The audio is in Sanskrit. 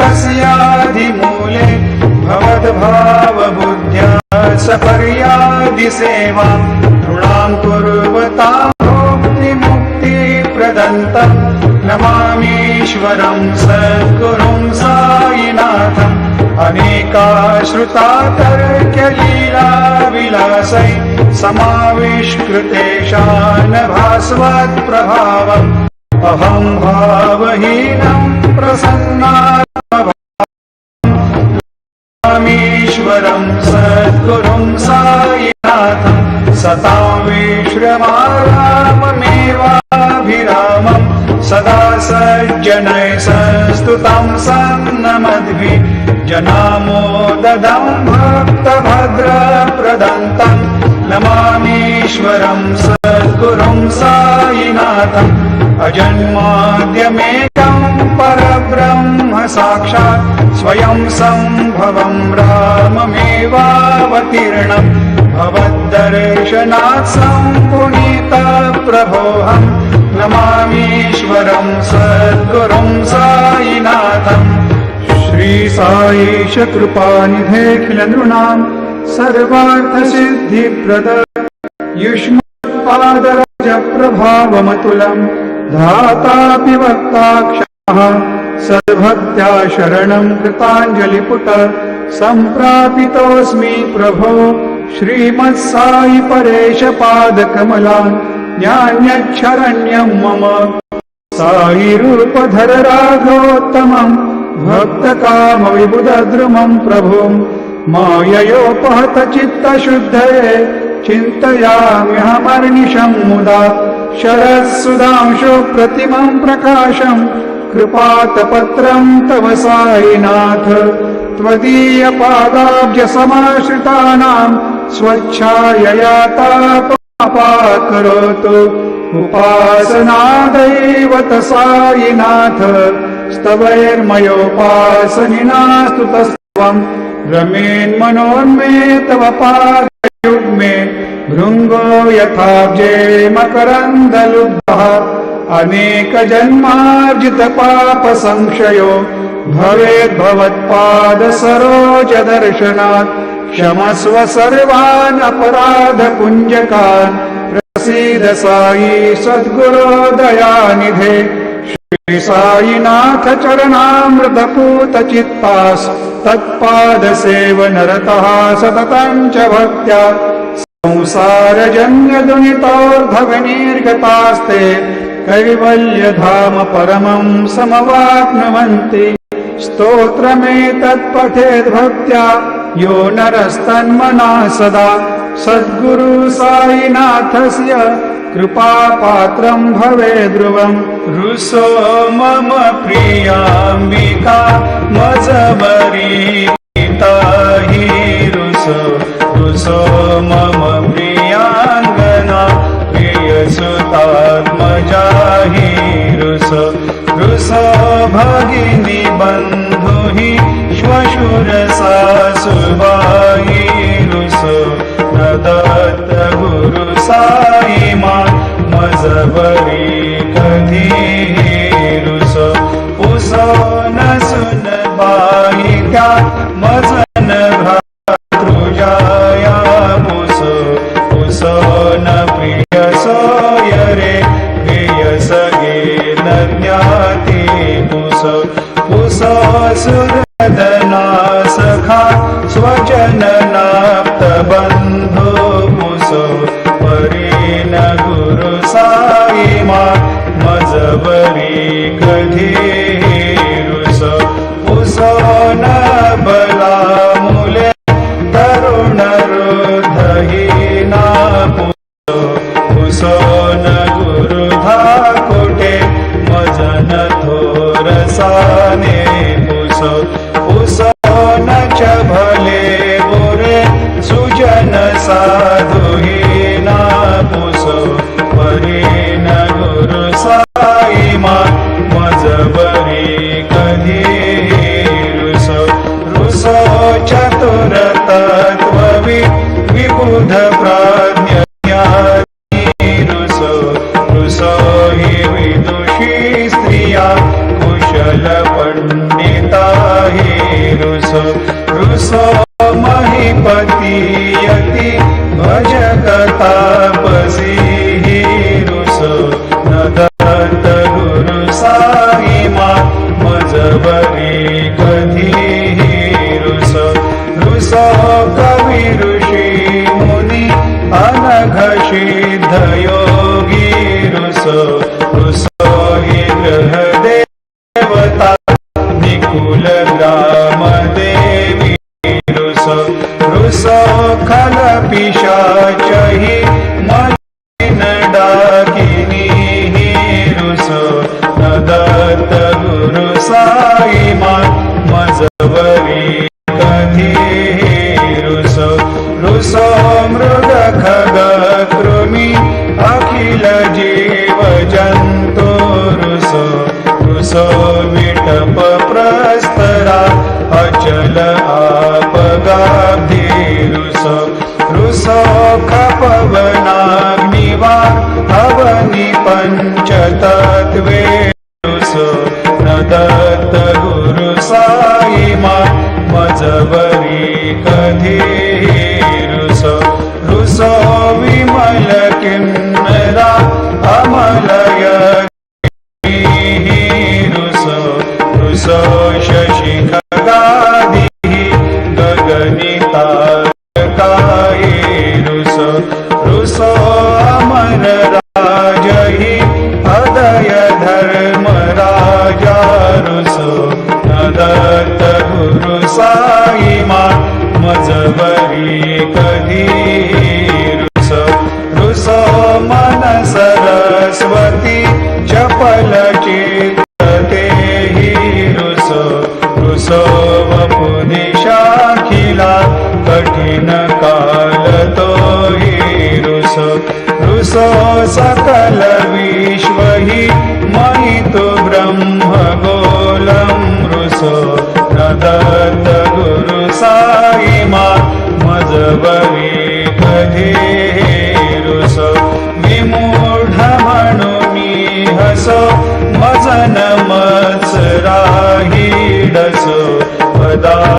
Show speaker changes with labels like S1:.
S1: तस्यादिमूले भवद्भावबुद्ध्या सपर्यादिसेवा तृणां कुर्वतामुक्तिप्रदन्तं नमामीश्वरं सद्गुरुं सायिनाथम् अनेकाश्रुतातर्क्यलीलाविलासै समाविष्कृतेशानभास्वत्प्रभावम् अहं भावहीनं प्रसन्ना सतां विश्रमाराममेवाभिरामम् सदा सज्जनैः संस्तुतं सन्नमद्भिः जनामोददं भक्तभद्रप्रदन्तम् नमामीश्वरं सद्गुरुं सायिनाथम् अजन्माद्यमेकं परब्रह्म साक्षात् स्वयं सम्भवं राममेवावतीर्णम्। भवद्दर्शनात् सम्पुनीतप्रभोऽहम् नमामीश्वरं सद्गुरुं सायिनाथम् श्रीसायीश कृपानिधेऽखिल नृणां सर्वार्थसिद्धिप्रद युष्मत्पादराजप्रभावमतुलम्। धातापि वक्ताक्षः सद्भक्त्या शरणं कृताञ्जलिपुट सम्प्रापितोऽस्मि प्रभो श्रीमत्सायि परेश पादकमलान् ज्ञान्यच्छरण्यं मम सायिरूपधर राघोत्तमम् भक्तकामविबुधद्रुमम् प्रभुम् माययोपहत चित्तशुद्धये चिन्तयाम्यहमर्निशम् मुदा शरत्सुधांशु प्रतिमम् प्रकाशम् कृपातपत्रम् तव सायिनाथ त्वदीयपादाब्जसमाश्रितानाम् स्वच्छायया तापमापाकरोतु उपासनादैवत सायिनाथ स्तवैर्मयोपासनिनास्तु तस्त्वम् रमेन्मनोन्मे तव पादयुग्मे भृङ्गो यथाब्जे मकरन्दलुब्धः। अनेकजन्मार्जितपापसंशयो भवेद्भवत्पादसरोजदर्शनात् क्षमस्व सर्वान् अपराधपुञ्जकान् प्रसीद सायि सद्गुरो दयानिधे। श्रीसायिनाथ चरणामृतपूतचित्तास् तत्पादसेवनरतः सततं च भक्त्या संसारजन्यदुनितोर्धवनिर्गतास्ते कैवल्यधाम परमं समवाप्नुवन्ति स्तोत्रमेतत्पठेद्भक्त्या यो नरस्तन्मना सदा सद्गुरु सायिनाथस्य कृपापात्रं भवे ध्रुवम् रुसो मम प्रियाम्बिका मजबरी श्वशुर सासुबाई रुसो न गुरु साई मा मजबरी कधी रुसो उसो न सुन बाई त्या मजन भ्रातृजाया पुसो उसो न प्रिय सोयरे प्रिय सगे न ज्ञाती पुसो पुसो सदना सखा स्वचन नाप्त बंधो मुसो परीन गुरु साईमा मजबरी कधी रुसो। उसो न बला मुले तरुण रुधही ना पुसो। उसो न गुरु धाकुटे मजन थोरसाने सोनाच्या भले बोरे सुजन साधुही ना पुसो परी न गुरु साईमा मजब सुसोख पवना निवार हवनि पञ्चतत्वे न दत्त गुरु साई मा मजवरी कधी रुस मन सरस्वती चपल चित्ते हि रुस रुस वपुदिशाखिला कठिन काल तो हि रुस। रुस सकल विश्व हि महितु ब्रह्म गोलं रुस। न दत्त गुरु साई मा मजबवी कधी रुसो विमूढ म्हणू मी हसो मजन मच राही डसो पदा